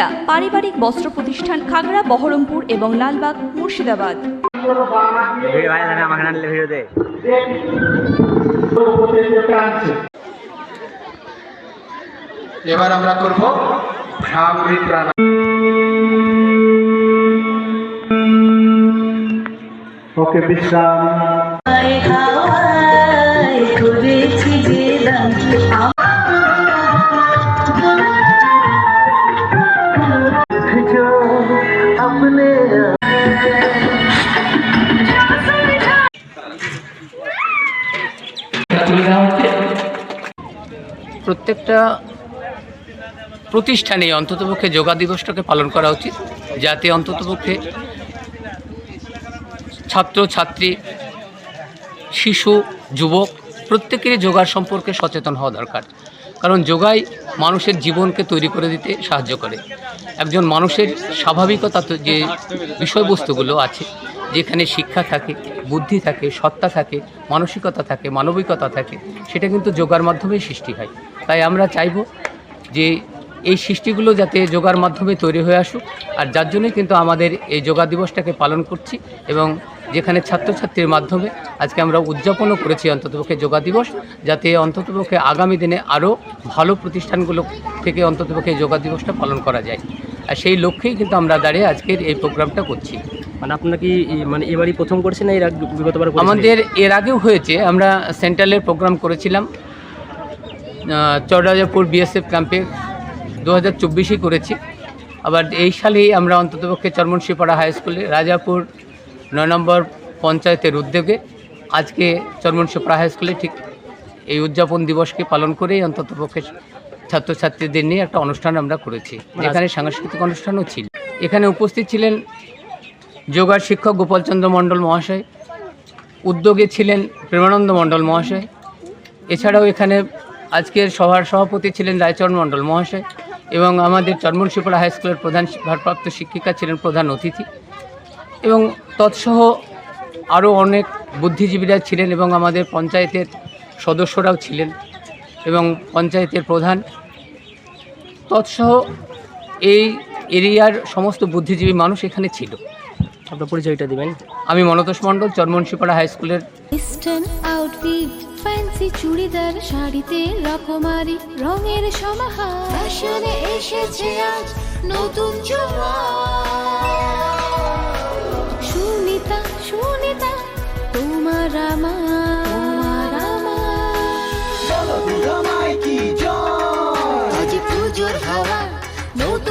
সুনিতা পারিবারিক বস্ত্র প্রতিষ্ঠান খাগড়া বহরমপুর এবং লালবাগ মুর্শিদাবাদ। এবার আমরা করব ভ্রামরি প্রাণায়াম ওকে বিশ্রাম। প্রত্যেকটা প্রতিষ্ঠানে অন্ততপক্ষে যোগা দিবসটাকে পালন করা উচিত, যাতে অন্ততপক্ষে ছাত্র, ছাত্রী, শিশু, যুবক প্রত্যেকেরই যোগার সম্পর্কে সচেতন হওয়া দরকার। কারণ যোগাই মানুষের জীবনকে তৈরি করে দিতে সাহায্য করে। একজন মানুষের স্বাভাবিকতা যে বিষয়বস্তুগুলো আছে যেখানে শিক্ষা থাকে, বুদ্ধি থাকে, সত্তা থাকে, মানসিকতা থাকে, মানবিকতা থাকে, সেটা কিন্তু যোগার মাধ্যমেই সৃষ্টি হয়। তাই আমরা চাইব যে এই সৃষ্টিগুলো যাতে যোগার মাধ্যমে তৈরি হয়ে আসুক, আর যার জন্যই কিন্তু আমাদের এই যোগা দিবসটাকে পালন করছি এবং যেখানে ছাত্রছাত্রীর মাধ্যমে আজকে আমরা উদযাপনও করেছি অন্ততপক্ষে যোগা দিবস, যাতে অন্ততপক্ষে আগামী দিনে আরও ভালো প্রতিষ্ঠানগুলো থেকে অন্ততপক্ষে যোগা দিবসটা পালন করা যায়। আর সেই লক্ষ্যেই কিন্তু আমরা দাঁড়িয়ে আজকের এই প্রোগ্রামটা করছি। মানে আপনারা কি মানে এবারই প্রথম করছেন না এর আগে বিগতবার আমাদের এর আগেও হয়েছে আমরা সেন্ট্রালের প্রোগ্রাম করেছিলাম চৌরাজাপুর বিএসএফ ক্যাম্পে দু হাজার করেছি। আবার এই সালেই আমরা অন্ততপক্ষে চরমনশিপাড়া হাই স্কুলে রাজাপুর নয় নম্বর পঞ্চায়েতের উদ্যোগে আজকে চরমনশিপাড়া হাই স্কুলে ঠিক এই উদযাপন দিবসকে পালন করেই অন্ততপক্ষে ছাত্রছাত্রীদের নিয়ে একটা অনুষ্ঠান আমরা করেছি যেখানে সাংস্কৃতিক অনুষ্ঠানও ছিল। এখানে উপস্থিত ছিলেন যোগার শিক্ষক গোপালচন্দ্র মণ্ডল মহাশয় উদ্যোগে ছিলেন প্রেমানন্দ মণ্ডল মহাশয় এছাড়াও এখানে আজকের সভার সভাপতি ছিলেন রায়চরণ মণ্ডল মহাশয় এবং আমাদের চর্মনশিপাড়া হাই স্কুলের প্রধান ভারপ্রাপ্ত শিক্ষিকা ছিলেন প্রধান অতিথি এবং তৎসহ আরও অনেক বুদ্ধিজীবীরা ছিলেন এবং আমাদের পঞ্চায়েতের সদস্যরাও ছিলেন। এবং পঞ্চায়েতের প্রধান। তৎসহ এই এরিয়ার সমস্ত বুদ্ধিজীবী মানুষ এখানে ছিল। আপনার পরিচয়টা দিবেন। আমি মনতোষ মণ্ডল চর্মনশিপাড়া হাই স্কুলের। ওয়েস্টার্ন আউটফিট ফ্যান্সি চুড়িদার শাড়িতে রকমারি রঙের সমাহার। ফ্যাশনে এসেছে আজ নতুন সুনিতা